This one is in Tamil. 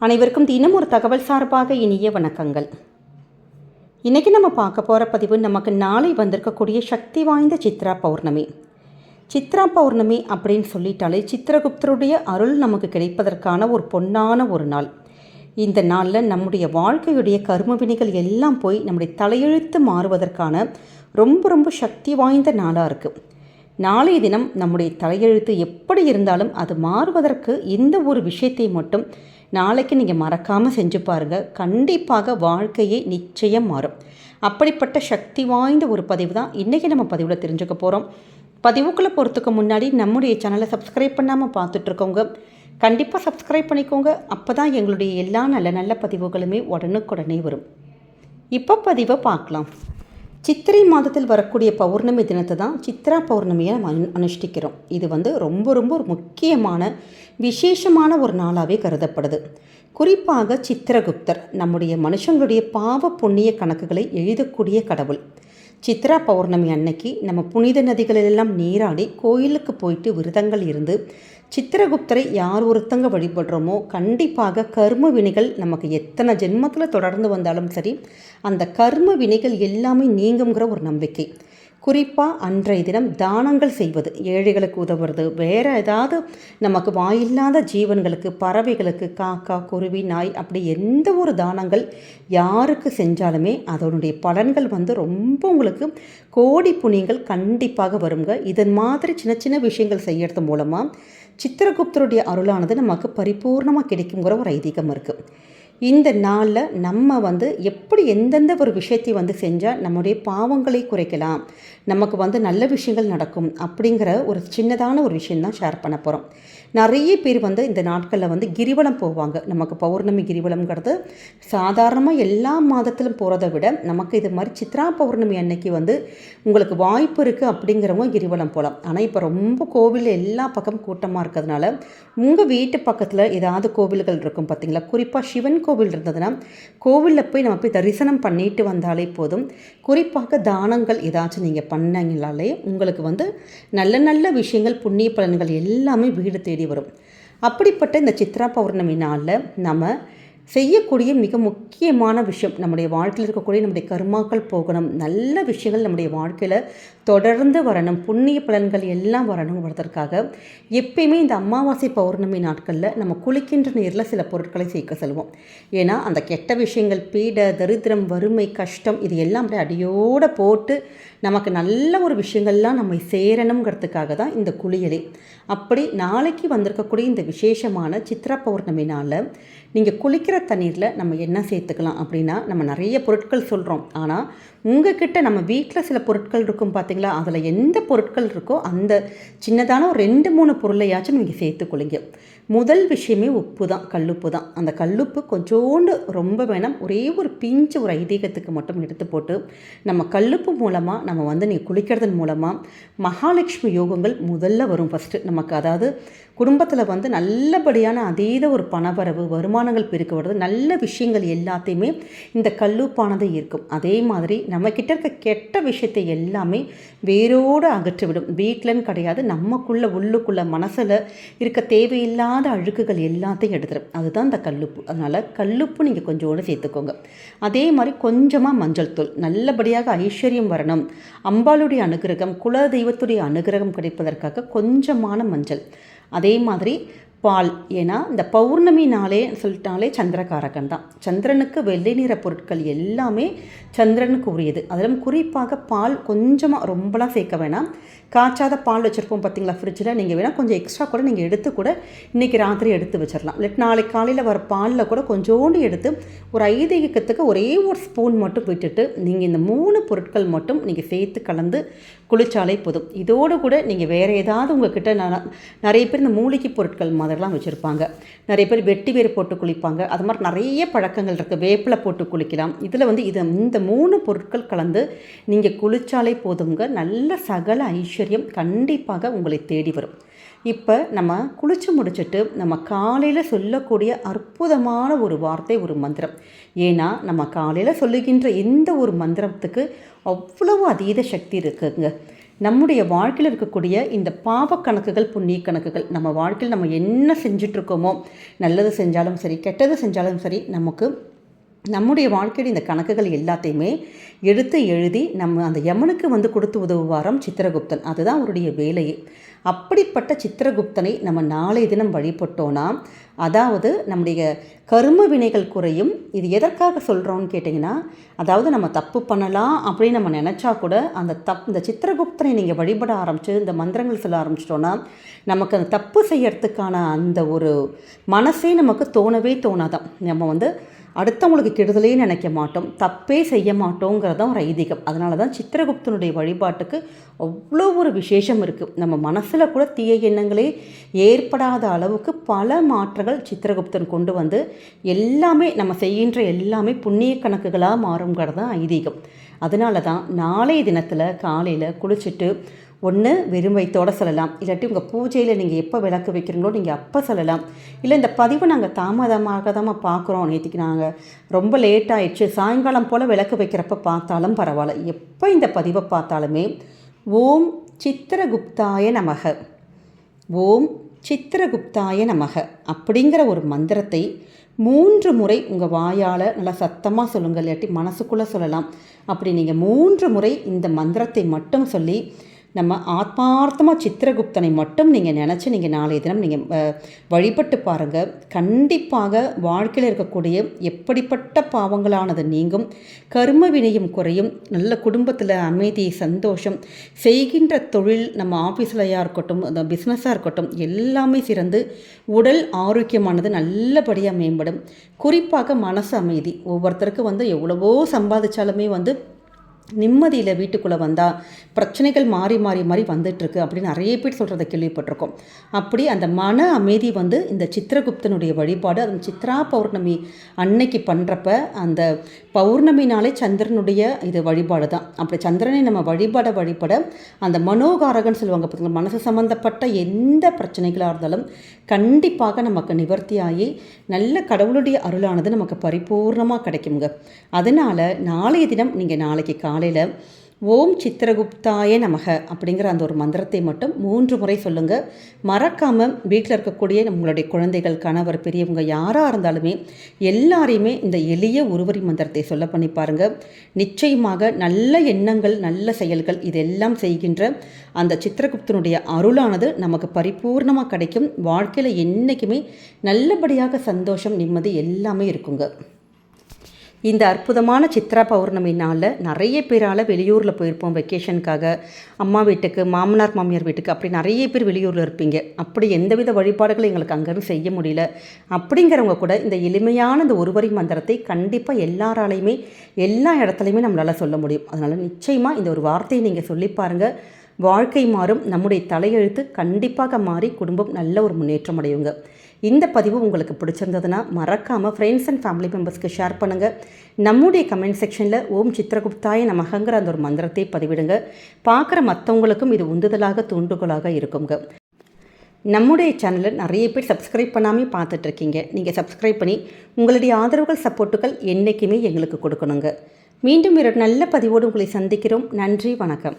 அனைவருக்கும் தினம் ஒரு தகவல் சார்பாக இனிய வணக்கங்கள். இன்றைக்கி நம்ம பார்க்க போகிற பதிவு நமக்கு நாளை வந்திருக்கக்கூடிய சக்தி வாய்ந்த சித்ரா பௌர்ணமி. சித்ரா பௌர்ணமி அப்படின்னு சொல்லிட்டாலே சித்திரகுப்தருடைய அருள் நமக்கு கிடைப்பதற்கான ஒரு பொன்னான ஒரு நாள். இந்த நாளில் நம்முடைய வாழ்க்கையுடைய கரும வினைகள் எல்லாம் போய் நம்முடைய தலையெழுத்து மாறுவதற்கான ரொம்ப ரொம்ப சக்தி வாய்ந்த நாளாக இருக்குது நாளைய தினம் நம்முடைய தலையெழுத்து எப்படி இருந்தாலும் அது மாறுவதற்கு இந்த ஒரு விஷயத்தை மட்டும் நாளைக்கு நீங்கள் மறக்காமல் செஞ்சு பாருங்கள் கண்டிப்பாக வாழ்க்கையை நிச்சயம் மாறும். அப்படிப்பட்ட சக்தி வாய்ந்த ஒரு பதிவு தான் இன்றைக்கி நம்ம பதிவில் தெரிஞ்சுக்க போகிறோம் பதிவுக்குள்ளே போகிறதுக்கு முன்னாடி நம்முடைய சேனலை சப்ஸ்கிரைப் பண்ணாமல் பார்த்துட்ருக்கோங்க கண்டிப்பாக சப்ஸ்கிரைப் பண்ணிக்கோங்க. அப்போ தான் எங்களுடைய எல்லா நல்ல நல்ல பதிவுகளுமே உடனுக்குடனே வரும். இப்போ பதிவை பார்க்கலாம். சித்திரை மாதத்தில் வரக்கூடிய பௌர்ணமி தினத்தை தான் சித்ரா பௌர்ணமியை நம்ம அனு அனுஷ்டிக்கிறோம். இது வந்து ரொம்ப ரொம்ப ஒரு முக்கியமான விசேஷமான ஒரு நாளாகவே கருதப்படுது. குறிப்பாக சித்திரகுப்தர் நம்முடைய மனுஷங்களுடைய பாவ புண்ணிய கணக்குகளை எழுதக்கூடிய கடவுள். சித்ரா பௌர்ணமி அன்னைக்கு நம்ம புனித நதிகளிலெல்லாம் நீராடி கோயிலுக்கு போயிட்டு விரதங்கள் இருந்து சித்திரகுப்தரை யார் ஒருத்தங்க வழிபடுறோமோ கண்டிப்பாக கர்ம வினைகள் நமக்கு எத்தனை ஜென்மத்தில் தொடர்ந்து வந்தாலும் சரி அந்த கர்ம வினைகள் எல்லாமே நீங்குங்கிற ஒரு நம்பிக்கை. குறிப்பாக அன்றைய தினம் தானங்கள் செய்வது. ஏழைகளுக்கு உதவுறது. வேறு ஏதாவது நமக்கு வாயில்லாத ஜீவன்களுக்கு பறவைகளுக்கு காக்கா குருவி நாய் அப்படி எந்த ஒரு தானங்கள் யாருக்கு செஞ்சாலுமே அதனுடைய பலன்கள் வந்து ரொம்ப உங்களுக்கு கோடி புண்ணியங்கள் கண்டிப்பாக வருங்க. இதன் மாதிரி சின்ன சின்ன விஷயங்கள் செய்யறது மூலமாக சித்திரகுப்தருடைய அருளானது நமக்கு பரிபூர்ணமாக கிடைக்குங்கிற ஒரு ஐதீகம் இருக்குது இந்த நாளில் நம்ம வந்து எப்படி எந்தெந்த ஒரு விஷயத்தை வந்து செஞ்சால் நம்முடைய பாவங்களை குறைக்கலாம் நமக்கு வந்து நல்ல விஷயங்கள் நடக்கும் அப்படிங்கிற ஒரு சின்னதான ஒரு விஷயந்தான் ஷேர் பண்ண போகிறோம் நிறைய பேர் வந்து இந்த நாட்களில் வந்து கிரிவலம் போவாங்க. நமக்கு பௌர்ணமி கிரிவலம்ங்கிறது சாதாரணமாக எல்லா மாதத்திலும் போகிறத விட நமக்கு இது மாதிரி சித்ரா பௌர்ணமி அன்னைக்கு வந்து உங்களுக்கு வாய்ப்பு இருக்குது அப்படிங்கிறவங்க கிரிவலம் போகலாம் ஆனால் இப்போ ரொம்ப கோவில் எல்லா பக்கம் கூட்டமாக இருக்கிறதுனால உங்கள் வீட்டு பக்கத்தில் ஏதாவது கோவில்கள் இருக்கும் பார்த்தீங்களா குறிப்பாக சிவன் கோவில் இருந்ததுன்னா கோவிலில் போய் நம்ம போய் தரிசனம் பண்ணிட்டு வந்தாலே போதும். குறிப்பாக தானங்கள் ஏதாச்சும் நீங்கள் பண்ணீங்களாலே உங்களுக்கு வந்து நல்ல நல்ல விஷயங்கள் புண்ணிய பலன்கள் எல்லாமே வீடு தேடி வரும். அப்படிப்பட்ட இந்த சித்ரா பௌர்ணமி நாளில் நம்ம செய்யக்கூடிய மிக முக்கியமான விஷயம் நம்முடைய வாழ்க்கையில் இருக்கக்கூடிய நம்முடைய கர்மாக்கள் போகணும். நல்ல விஷயங்கள் நம்முடைய வாழ்க்கையில் தொடர்ந்து வரணும். புண்ணிய பலன்கள் எல்லாம் வரணுங்கிறதற்காக எப்பயுமே இந்த அமாவாசை பௌர்ணமி நாட்களில் நம்ம குளிக்கின்ற நீரில் சில பொருட்களை சேர்க்க செல்வோம் ஏன்னா அந்த கெட்ட விஷயங்கள் பீட தரித்திரம் வறுமை கஷ்டம் இது எல்லாம் அப்படியே அடியோடு போட்டு நமக்கு நல்ல ஒரு விஷயங்கள்லாம் நம்மை சேரணுங்கிறதுக்காக தான் இந்த குளியலே. அப்படி நாளைக்கு வந்திருக்கக்கூடிய இந்த விசேஷமான சித்ரா பௌர்ணமி நாளில் நீங்கள் குளிக்கிற தண்ணீரில் நம்ம என்ன சேர்த்துக்கலாம் அப்படின்னா நம்ம நிறைய பொருட்கள் சொல்கிறோம் ஆனால் உங்ககிட்ட நம்ம வீட்டில் சில பொருட்கள் இருக்கும் பார்த்தீங்களா அதில் எந்த பொருட்கள் இருக்கோ அந்த சின்னதான ஒரு ரெண்டு மூணு பொருளையாச்சும் நீங்கள் சேர்த்துக்கொள்ளுங்க முதல் விஷயமே உப்பு தான் கல்லுப்பு தான் அந்த கல்லுப்பு கொஞ்சோண்டு ரொம்ப வேணாம். ஒரே ஒரு பிஞ்சு ஒரு ஐதீகத்துக்கு மட்டும் எடுத்து போட்டு நம்ம கல்லுப்பு மூலமாக நம்ம வந்து நீங்கள் குளிக்கிறதன் மூலமாக மகாலட்சுமி யோகங்கள் முதல்ல வரும் ஃபஸ்ட்டு நமக்கு அதாவது குடும்பத்தில் வந்து நல்லபடியான அதீத ஒரு பணவரவு வருமானங்கள் பெருக்க நல்ல விஷயங்கள் எல்லாத்தையுமே இந்த கல்லுப்பானது இருக்கும் அதே மாதிரி நம்மக்கிட்ட இருக்க கெட்ட விஷயத்தை எல்லாமே வேரோடு அகற்றிவிடும். வீட்டிலன்னு கிடையாது நமக்குள்ளே உள்ளுக்குள்ளே மனசில் இருக்க தேவையில்லாத அழுக்குகள் எல்லாத்தையும் எடுத்துரும். அதுதான் இந்த கல்லுப்பு. அதனால் கல்லுப்பு நீங்கள் கொஞ்சோடு சேர்த்துக்கோங்க. அதே மாதிரி கொஞ்சமாக மஞ்சள் தூள். நல்லபடியாக ஐஸ்வர்யம் வரணும். அம்பாளுடைய அனுகிரகம் குல தெய்வத்துடைய அனுகிரகம் கிடைப்பதற்காக கொஞ்சமான மஞ்சள். அதே மாதிரி பால். ஏன்னா இந்த பௌர்ணமி நாளே சொல்லிட்டாலே சந்திரகாரகன் தான். சந்திரனுக்கு வெள்ளை நிற பொருட்கள் எல்லாமே சந்திரனுக்கு உரியது. அதிலும் குறிப்பாக பால் கொஞ்சமாக ரொம்பலாம் சேர்க்க வேணாம். காய்ச்சாத பால் வச்சுருப்போம் பார்த்தீங்களா ஃப்ரிட்ஜில் நீங்கள் வேணால் கொஞ்சம் எக்ஸ்ட்ரா கூட நீங்கள் எடுத்து கூட இன்றைக்கி ராத்திரி எடுத்து வச்சிடலாம் இல்லை நாளைக்கு காலையில் வர பாலில் கூட கொஞ்சோண்டு எடுத்து ஒரு ஐதீகத்துக்கு ஒரே ஒரு ஸ்பூன் மட்டும் விட்டுட்டு நீங்கள் இந்த மூணு பொருட்கள் மட்டும் நீங்கள் சேர்த்து கலந்து குளிச்சாலே போதும். இதோடு கூட நீங்கள் வேறு ஏதாவது உங்ககிட்ட நிறைய பேர் இந்த மூலிகை பொருட்கள் மாதிரிலாம் வச்சுருப்பாங்க. நிறைய பேர் வெட்டி வேறு போட்டு குளிப்பாங்க. அது மாதிரி நிறைய பழக்கங்கள் இருக்குது வேப்பிலை போட்டு குளிக்கலாம். இதில் வந்து இது இந்த மூணு பொருட்கள் கலந்து நீங்கள் குளித்தாலே போதுங்க நல்ல சகல ஐஸ்வர்யம் கண்டிப்பாக உங்களை தேடி வரும். இப்போ நம்ம குளிச்சு முடிச்சுட்டு நம்ம காலையில் சொல்லக்கூடிய அற்புதமான ஒரு வார்த்தை ஒரு மந்திரம். ஏன்னா நம்ம காலையில் சொல்லுகின்ற எந்த ஒரு மந்திரத்துக்கு அவ்வளவு அதீத சக்தி இருக்குங்க. நம்முடைய வாழ்க்கையில் இருக்கக்கூடிய இந்த பாவ கணக்குகள் புண்ணிய கணக்குகள் நம்ம வாழ்க்கையில் நம்ம என்ன செஞ்சிட்ருக்கோமோ நல்லது செஞ்சாலும் சரி கெட்டது செஞ்சாலும் சரி நமக்கு நம்முடைய வாழ்க்கையில் இந்த கணக்குகள் எல்லாத்தையுமே எடுத்து எழுதி நம்ம அந்த யமனுக்கு வந்து கொடுத்து உதவுவாரம் சித்திரகுப்தன். அதுதான் அவருடைய வேலையே. அப்படிப்பட்ட சித்திரகுப்தனை நம்ம நாளைய தினம் வழிபட்டோன்னா அதாவது நம்முடைய கரும வினைகள் குறையும். இது எதற்காக சொல்கிறோன்னு கேட்டிங்கன்னா அதாவது நம்ம தப்பு பண்ணலாம் அப்படின்னு நம்ம நினச்சா கூட அந்த தப் இந்த சித்திரகுப்தனை நீங்கள் வழிபட ஆரம்பித்து இந்த மந்திரங்கள் சொல்ல ஆரம்பிச்சிட்டோன்னா நமக்கு அந்த தப்பு செய்யறதுக்கான அந்த ஒரு மனசே நமக்கு தோணவே தோணாதான். நம்ம வந்து அடுத்தவங்களுக்கு கெடுதலே நினைக்க மாட்டோம் தப்பே செய்ய மாட்டோங்கிறதான் ஒரு ஐதீகம். அதனால தான் சித்திரகுப்தனுடைய வழிபாட்டுக்கு அவ்வளோ ஒரு விசேஷம் இருக்குது நம்ம மனசில் கூட தீய எண்ணங்களே ஏற்படாத அளவுக்கு பல மாற்றங்கள் சித்திரகுப்தன் கொண்டு வந்து எல்லாமே நம்ம செய்கின்ற எல்லாமே புண்ணிய கணக்குகளாக மாறுங்கிறது தான் ஐதீகம். அதனால தான் நாளைய தினத்தில் காலையில் குளிச்சுட்டு ஒன்று வெறும் வயிற்றோட சொல்லலாம். இல்லாட்டி உங்கள் பூஜையில் நீங்கள் எப்போ விளக்கு வைக்கிறீங்களோ நீங்கள் அப்போ சொல்லலாம். இல்லை இந்த பதிவை நாங்கள் தாமதமாக தான் பார்க்குறோம் நேற்றுக்கு நாங்கள் ரொம்ப லேட் ஆயிடுச்சு. சாயங்காலம் போல் விளக்கு வைக்கிறப்ப பார்த்தாலும் பரவாயில்ல. எப்போ இந்த பதிவை பார்த்தாலுமே ஓம் சித்திரகுப்தாய நமக. ஓம் சித்திரகுப்தாய நமக அப்படிங்கிற ஒரு மந்திரத்தை மூன்று முறை உங்கள் வாயால் நல்லா சத்தமாக சொல்லுங்கள். இல்லாட்டி மனசுக்குள்ளே சொல்லலாம். அப்படி நீங்கள் மூன்று முறை இந்த மந்திரத்தை மட்டும் சொல்லி நம்ம ஆத்மார்த்தமாக சித்திரகுப்தனை மட்டும் நீங்கள் நினச்சி நீங்கள் நாளைய தினம் நீங்கள் வழிபட்டு பாருங்கள் கண்டிப்பாக வாழ்க்கையில் இருக்கக்கூடிய எப்படிப்பட்ட பாவங்களானது நீங்கும். கர்ம வினையும் குறையும். நல்ல குடும்பத்தில் அமைதி சந்தோஷம். செய்கின்ற தொழில் நம்ம ஆஃபீஸ்லையாக இருக்கட்டும் அந்த பிஸ்னஸாக இருக்கட்டும் எல்லாமே சிறந்து உடல் ஆரோக்கியமானது நல்லபடியாக மேம்படும். குறிப்பாக மனசு அமைதி. ஒவ்வொருத்தருக்கும் வந்து எவ்வளவோ சம்பாதிச்சாலுமே வந்து நிம்மதியில் வீட்டுக்குள்ளே வந்தால் பிரச்சனைகள் மாறி மாறி மாறி வந்துட்டுருக்கு அப்படின்னு நிறைய பேர் சொல்கிறத கேள்விப்பட்டிருக்கோம். அப்படி அந்த மன அமைதி வந்து இந்த சித்திரகுப்தனுடைய வழிபாடு அந்த சித்ரா பௌர்ணமி அன்னைக்கு பண்ணுறப்ப அந்த பௌர்ணமினாலே சந்திரனுடைய இது வழிபாடு தான் அப்படி சந்திரனை நம்ம வழிபாட வழிபட அந்த மனோகாரகன் சொல்லுவாங்க பார்த்தீங்களா மனசு சம்மந்தப்பட்ட எந்த பிரச்சனைகளாக இருந்தாலும் கண்டிப்பாக நமக்கு நிவர்த்தியாகி நல்ல கடவுளுடைய அருளானது நமக்கு பரிபூர்ணமாக கிடைக்குங்க அதனால் நாளைய தினம் நீங்கள் நாளைக்கு காலையில் ஓம் சித்திரகுப்தாய நமக அப்படிங்கிற அந்த ஒரு மந்திரத்தை மட்டும் மூன்று முறை சொல்லுங்கள் மறக்காமல் வீட்டில் இருக்கக்கூடிய நம்மளுடைய குழந்தைகள் கணவர் பெரியவங்க யாராக இருந்தாலுமே எல்லாரையுமே இந்த எளிய உருவரி மந்திரத்தை சொல்ல பண்ணி பாருங்கள் நிச்சயமாக நல்ல எண்ணங்கள் நல்ல செயல்கள் இதெல்லாம் செய்கின்ற அந்த சித்திரகுப்தனுடைய அருளானது நமக்கு பரிபூர்ணமாக கிடைக்கும். வாழ்க்கையில் என்றைக்குமே நல்லபடியாக சந்தோஷம் நிம்மதி எல்லாமே இருக்குங்க. இந்த அற்புதமான சித்ரா பௌர்ணமி நாளில் நிறைய பேரால் வெளியூரில் போயிருப்போம் வெக்கேஷனுக்காக அம்மா வீட்டுக்கு மாமனார் மாமியார் வீட்டுக்கு அப்படி நிறைய பேர் வெளியூரில் இருப்பீங்க. அப்படி எந்தவித வழிபாடுகளும் எங்களுக்கு அங்கேருந்து செய்ய முடியல. அப்படிங்கிறவங்க கூட இந்த எளிமையான இந்த ஒருவரி மந்திரத்தை கண்டிப்பாக எல்லாராலையுமே எல்லா இடத்துலையுமே நம்மளால் சொல்ல முடியும். அதனால் நிச்சயமாக இந்த ஒரு வார்த்தையை நீங்கள் சொல்லி பாருங்கள் வாழ்க்கை மாறும். நம்முடைய தலையெழுத்து கண்டிப்பாக மாறி குடும்பம் நல்ல ஒரு முன்னேற்றம் அடையுங்க. இந்த பதிவு உங்களுக்கு பிடிச்சிருந்ததுன்னா மறக்காமல் ஃப்ரெண்ட்ஸ் அண்ட் ஃபேமிலி மெம்பர்ஸ்க்கு ஷேர் பண்ணுங்கள் நம்முடைய கமெண்ட் செக்ஷனில் ஓம் சித்திரகுப்தாய நமகங்கிற அந்த ஒரு மந்திரத்தை பதிவிடுங்க. பார்க்குற மற்றவங்களுக்கும் இது உந்துதலாக தூண்டுகோலாக இருக்குங்க. நம்முடைய சேனலில் நிறைய பேர் சப்ஸ்கிரைப் பண்ணாமல் பார்த்துட்ருக்கீங்க. நீங்கள் சப்ஸ்கிரைப் பண்ணி உங்களுடைய ஆதரவுகள் சப்போர்ட்டுகள் என்றைக்குமே எங்களுக்கு கொடுக்கணுங்க. மீண்டும் ஒரு நல்ல பதிவோடு உங்களை சந்திக்கிறோம். நன்றி வணக்கம்.